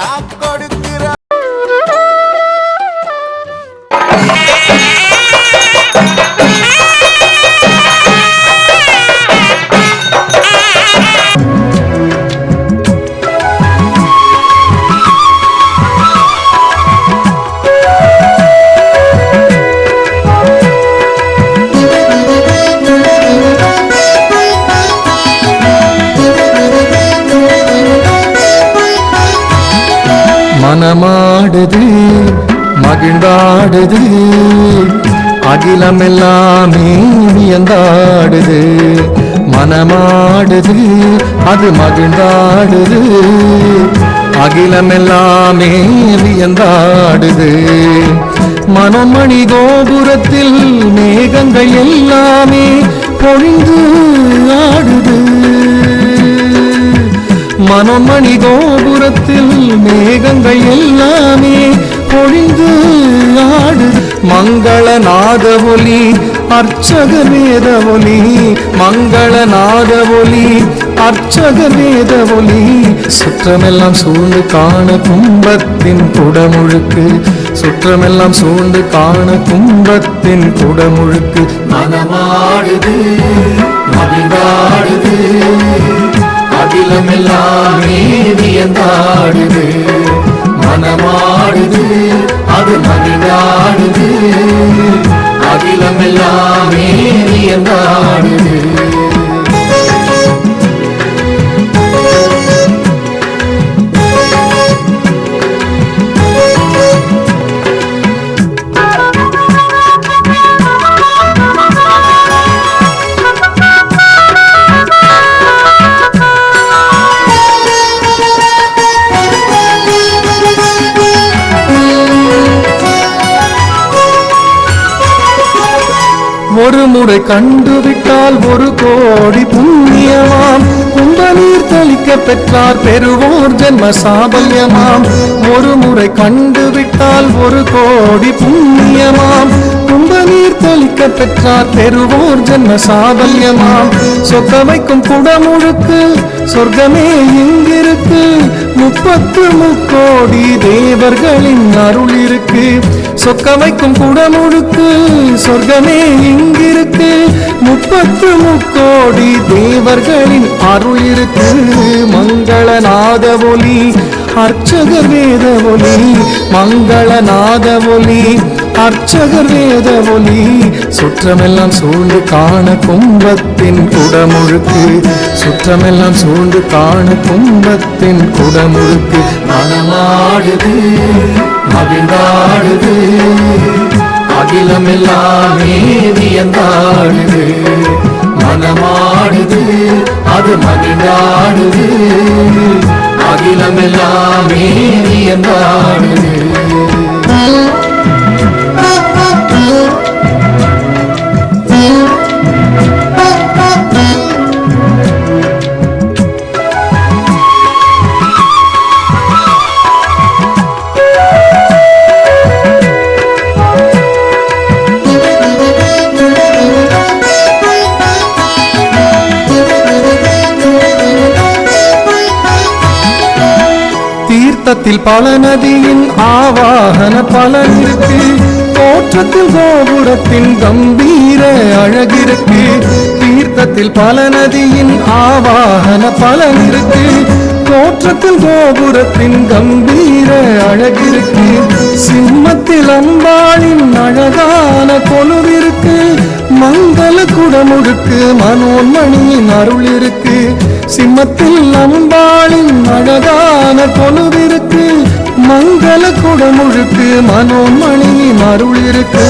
Top கொடுக்கிற மனமாடுது மகிழ்ந்தாடுது அகிலமெல்லாமே வியந்தாடுது. மனமாடுது அது மகிழ்ந்தாடுது அகிலமெல்லாமே வியந்தாடுது. மனமணி கோபுரத்தில் மேகங்கள் எல்லாமே பொழிந்து ஆடுது. மனமணி கோபுரம் தூரத்தில் மேகங்கள் எல்லாமே பொழிந்து ஆடு. மங்கள நாத ஒலி அர்ச்சக வேத ஒலி மங்கள நாத ஒலி அர்ச்சக வேத ஒலி. சுற்றமெல்லாம் சூழ்ந்து காண கும்பத்தின் குடமுழுக்கு. சுற்றமெல்லாம் சூழ்ந்து காண கும்பத்தின் குடமுழுக்கு. மனமாடுது மகிழ்ந்தாடுது. அகிலம் எல்லாமே வியந்தாடுது மனமாடுது அது மனிதாடுது அகிலம் எல்லாமே வியந்தாடுது ஒரு முறை கண்டுவிட்டால் ஒரு கோடி புண்ணியமாம். கும்ப நீர் தெளிக்க பெற்றார் பெறுவோர் ஜென்ம சாபல்யமாம். ஒரு முறை கண்டுவிட்டால் ஒரு கோடி புண்ணியமாம். கும்ப நீர் தெளிக்க பெற்றார் பெறுவோர் ஜென்ம சாபல்யமாம். சொக்க வைக்கும் குடமுழுக்கு சொர்க்கமே இங்கிருக்கு. முப்பத்து முக்கோடி தேவர்களின் அருள் இருக்கு. சொக்க வைக்கும் குடமுழுக்கு சொர்க்கமே இங்கிருக்கு. முப்பத்து முக்கோடி தேவர்களின் அருள் இருக்கு. மங்களநாத ஒலி அர்ச்சக வேத ஒலி மங்களநாத ஒலி அர்ச்சகர் வேத ஒலி சுற்றமெல்லாம் சூழ்ந்து காண கும்பத்தின் குடமுழுக்கு. சுற்றமெல்லாம் சூழ்ந்து காண கும்பத்தின் குடமுழுக்கு. மனமாடுது மகிழ்ந்தாடுது அகிலமெல்லாமே வியந்தாடுது. மனமாடுது அது மகிழ்ந்தாடுது அகிலமெல்லாமே வியந்தாடுது. தீர்த்தத்தில் பல நதியின் ஆவாகன பலன் இருக்கு தோற்றத்தில் கோபுரத்தின் கம்பீர அழகிருக்கு. தீர்த்தத்தில் பல நதியின் ஆவாகன பலன் இருக்கு தோற்றத்தில் கோபுரத்தின் கம்பீர அழகிருக்கு. சிம்மத்தில் அம்பாளின் அழகான கொலுவிருக்கு. மங்கள குடமுழுக்கு மனோன்மணியின் அருள் இருக்கு சிம்மத்தில் அம்பாளின் அழகான கொலுவிருக்கு. மங்கள குடமுழுக்கு மனோன்மணியின் அருள் இருக்கு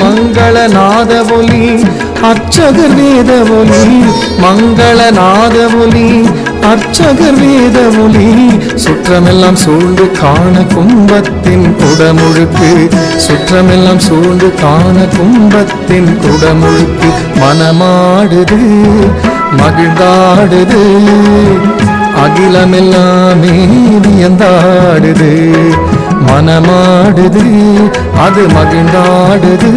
மங்கள நாத ஒலி அர்ச்சகர் வேத ஒலி மங்கள நாத ஒலி அர்ச்சகர் வேத ஒலி சுற்றமெல்லாம் சூழ்ந்து காண கும்பத்தின் குடமுழுக்கு. சுற்றமெல்லாம் சூழ்ந்து காண கும்பத்தின் குடமுழுக்கு. மனமாடுது மகிழ்ந்தாடுது. அகிலமெல்லாமே வியந்தாடுது. மனமாடுது அது மகிழ்ந்தாடுது.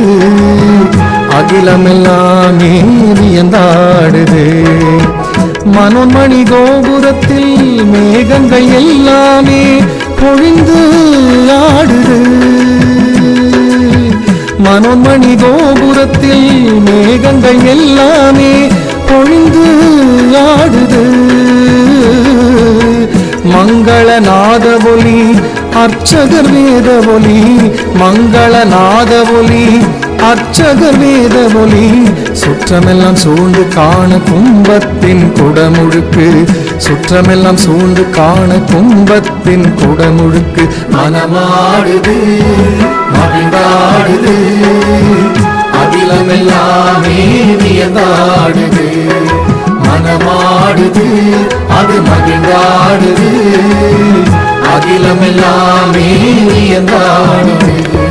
அகிலமெல்லாம் வியந்தாடுது மனமணி கோபுரத்தில் மேகங்கள் எல்லாமே பொழிந்து ஆடுது. மனோன்மணி கோபுரத்தில் மேகங்கள் எல்லாமே பொழிந்து ஆடுது. மங்கள நாத ஒலி அர்ச்சகர் வேத ஒலி மங்கள நாத ஒலி அர்ச்சகர் வேத ஒலி. சுற்றமெல்லாம் சூழ்ந்து காண கும்பத்தின் குடமுழுக்கு சுற்றமெல்லாம் சூழ்ந்து காண கும்பத்தின் குடமுழுக்கு. மனமாடுது மகிழ்ந்தாடுது அகிலமெல்லாமே வியந்தாடுது. மனமாடுது அது மகிழ்ந்தாடுது. அகிலமெல்லாமே வியந்தாடுது மதவானை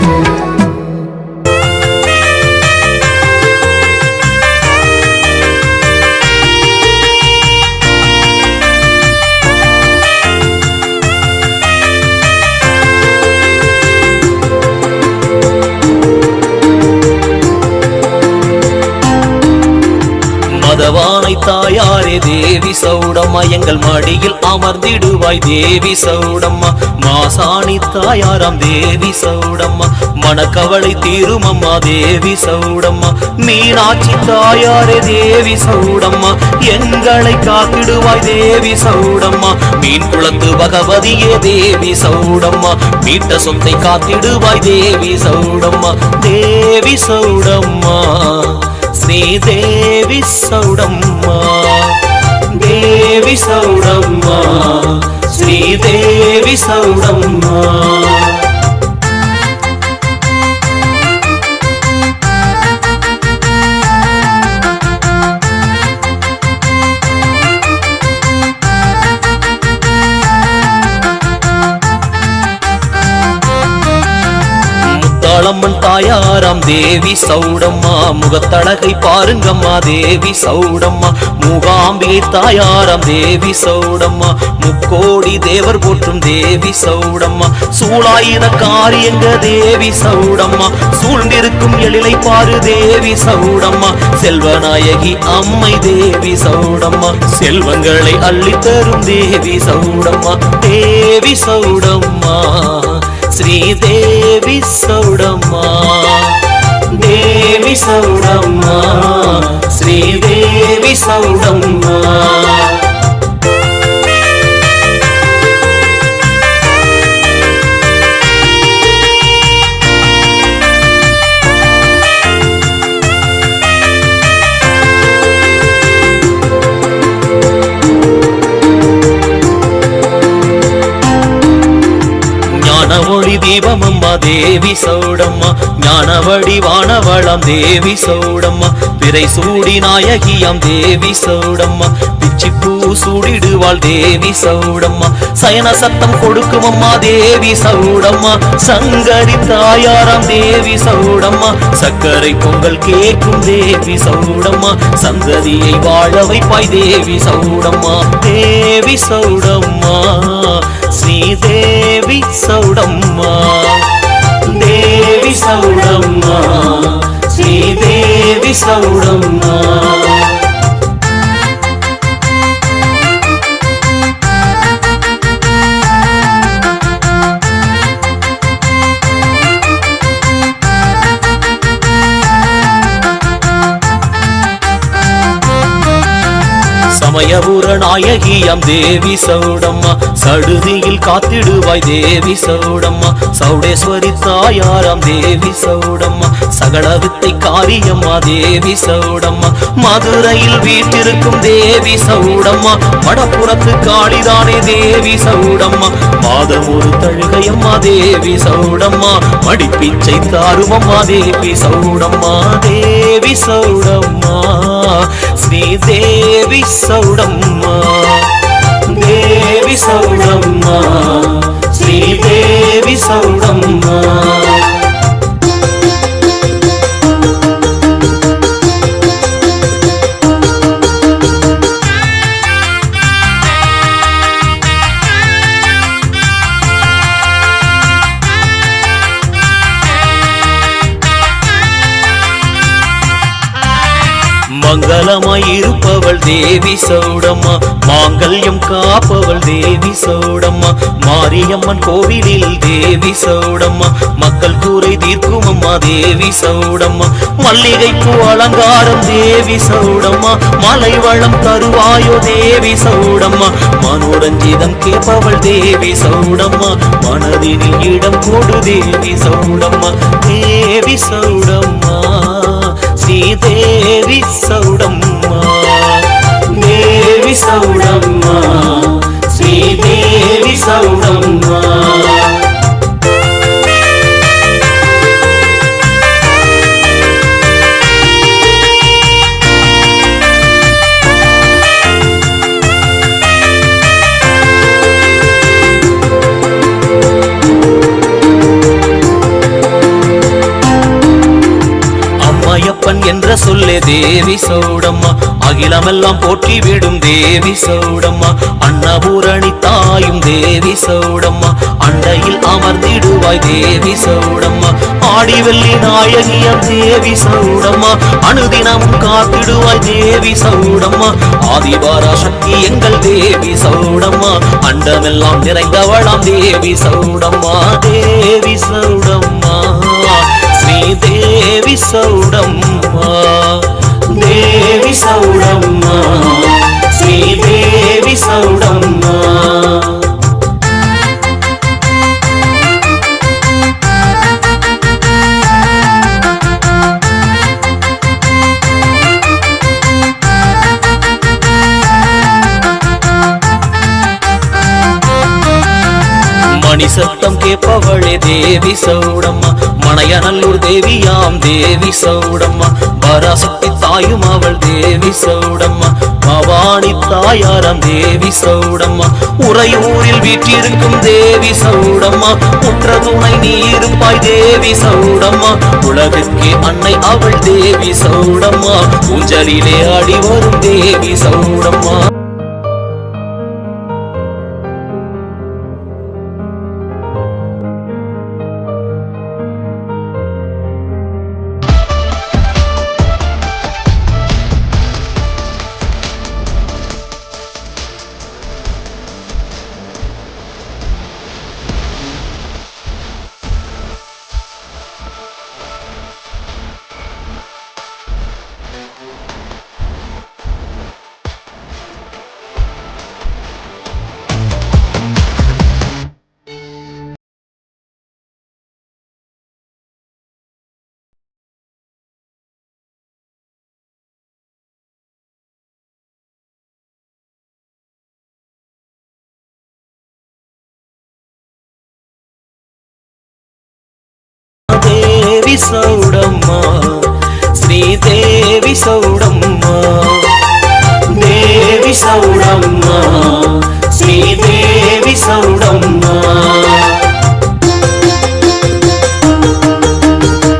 சௌடம்மா எங்கள் மடியில் அமர்ந்திடுவாய் தேவி சௌடம்மா. மாசாணி தாயாராம் தேவி சௌடம்மா. மனக்கவலை தீருமம்மா தேவி சௌடம்மா. மீனாட்சி தாயாரே தேவி சௌடம்மா. எங்களை காத்திடுவாய் தேவி சௌடம்மா. மீன் குளத்து பகவதியே தேவி சௌடம்மா. மீட்ட சொத்தை காத்திடுவாய் தேவி சௌடம்மா. தேவி சௌடம்மா. ஸ்ரீ தேவி சௌடம்மா. శ్రీదేవి సౌడమ్మ శ్రీదేవి సౌడమ్మ. தாயாராம் தேவி சௌடம்மா முகத்தழகை பாருங்கம்மா தேவி சௌடம்மா. மூகாம்பிகை தாயாராம் தேவி சௌடம்மா. முக்கோடி தேவர் போற்றும் தேவி சௌடம்மா. சூழாயின காரியங்க தேவி சௌடம்மா. சூழ்ந்திருக்கும் எழிலை பாரு தேவி சௌடம்மா. செல்வநாயகி அம்மை தேவி சௌடம்மா. செல்வங்களை அள்ளித்தரும் தேவி சௌடம்மா. தேவி சௌடம்மா. శ్రీదేవి సౌడమ్మా దేవి సౌడమ్మా శ్రీదేవి సౌడమ్మా. தேவி சௌடம்மா ஞான வடிவானவளாம் தேவி சௌடம்மா பிறை சூடி நாயகியாம் தேவி சௌடம்மா பிச்சிப்பூ சூடிடுவாள் தேவி சௌடம்மா சயன சத்தம் கொடுக்கும் அம்மா தேவி சௌடம்மா சங்கரி தாயாராம் தேவி சௌடம்மா சக்கரை பொங்கல் கேட்கும் தேவி சௌடம்மா சந்ததியை வாழ வைப்பாய் தேவி சௌடம்மா தேவி சௌடம்மா ஸ்ரீதேவி சௌடம்மா. దేవి సౌడమ్మ శ్రీదేవి సౌడమ్మ சமயபுர நாயகியம் தேவி சௌடம்மா சடுதியில் காத்திடுவாய் தேவி சௌடம்மா. சௌடேஸ்வரி தாயாராம் தேவி சௌடம்மா. சகல வித்தை காரியம்மா தேவி சௌடம்மா. மதுரையில் வீட்டிருக்கும் தேவி சௌடம்மா. வடப்புறத்து காளிதானே தேவி சௌடம்மா. மாதம் ஒரு தழுகையம்மா தேவி சௌடம்மா. மடிப்பிச்சை தாருவம்மா தேவி சௌடம்மா. தேவி சௌடம்மா. ஸ்ரீ தேவி சௌடம்மா. மங்களமாயிருப்பவள் தேவி சௌடம்மா. மாங்கல்யம் காப்பவள் தேவி சௌடம்மா. மாரியம்மன் கோவிலில் தேவி சௌடம்மா. மக்கள் கூரை தீர்க்கும் அம்மா தேவி சௌடம்மா. மல்லிகை பூ அலங்காரம் தேவி சௌடம்மா. மலை வளம் தருவாயோ தேவி சௌடம்மா. மனோரஞ்சிதம் கேட்பவள் தேவி சௌடம்மா. மனதினில் இடம் கொடு தேவி சௌடம்மா. தேவி சௌடம்மா. ஸ்ரீ தேவி சௌடம்மா தேவி சௌடம்மா. ஸ்ரீ தேவி சௌடம்மா. அம்மையப்பன் என்ற சொல்லே தேவி சௌடம்மா அகிலமெல்லாம் போற்றி விடும் தேவி சௌடம்மா. அன்னபூரணி தாயும் தேவி சௌடம்மா. அண்டையில் அமர்ந்திடுவாய் தேவி சௌடம்மா. ஆடிவெள்ளி நாயகியம் தேவி சௌடம்மா. அணுதினமும் காத்திடுவாய் தேவி சௌடம்மா. ஆதிபாரா சக்தி எங்கள் தேவி சௌடம்மா. அண்டமெல்லாம் நிறைந்தவளாம் தேவி சௌடம்மா. தேவி சௌடம்மா. ஸ்ரீ தேவி சௌடம்மா. శ్రీదేవి సౌడమ్మ. శ్రీదేవి సౌడమ్మ. మణిస சத்தம் கேட்பவளே தேவி சௌடம்மா. மணையநல்லூர் தேவியாம் தேவி சௌடம்மா. பராசக்தி தாயும் அவள் தேவி சௌடம்மா. பவானி தாயாரம் தேவி சௌடம்மா. உறையூரில் வீற்றிருக்கும் தேவி சௌடம்மா. குற்ற துணை நீ இருப்பாய் தேவி சௌடம்மா. உலகுக்கே அன்னை அவள் தேவி சௌடம்மா. ஊஞ்சலிலே ஆடி வரும் தேவி சௌடம்மா. సౌడమ్మ. శ్రీదేవి సౌడమ్మ. దేవి సౌడమ్మ. శ్రీదేవి సౌడ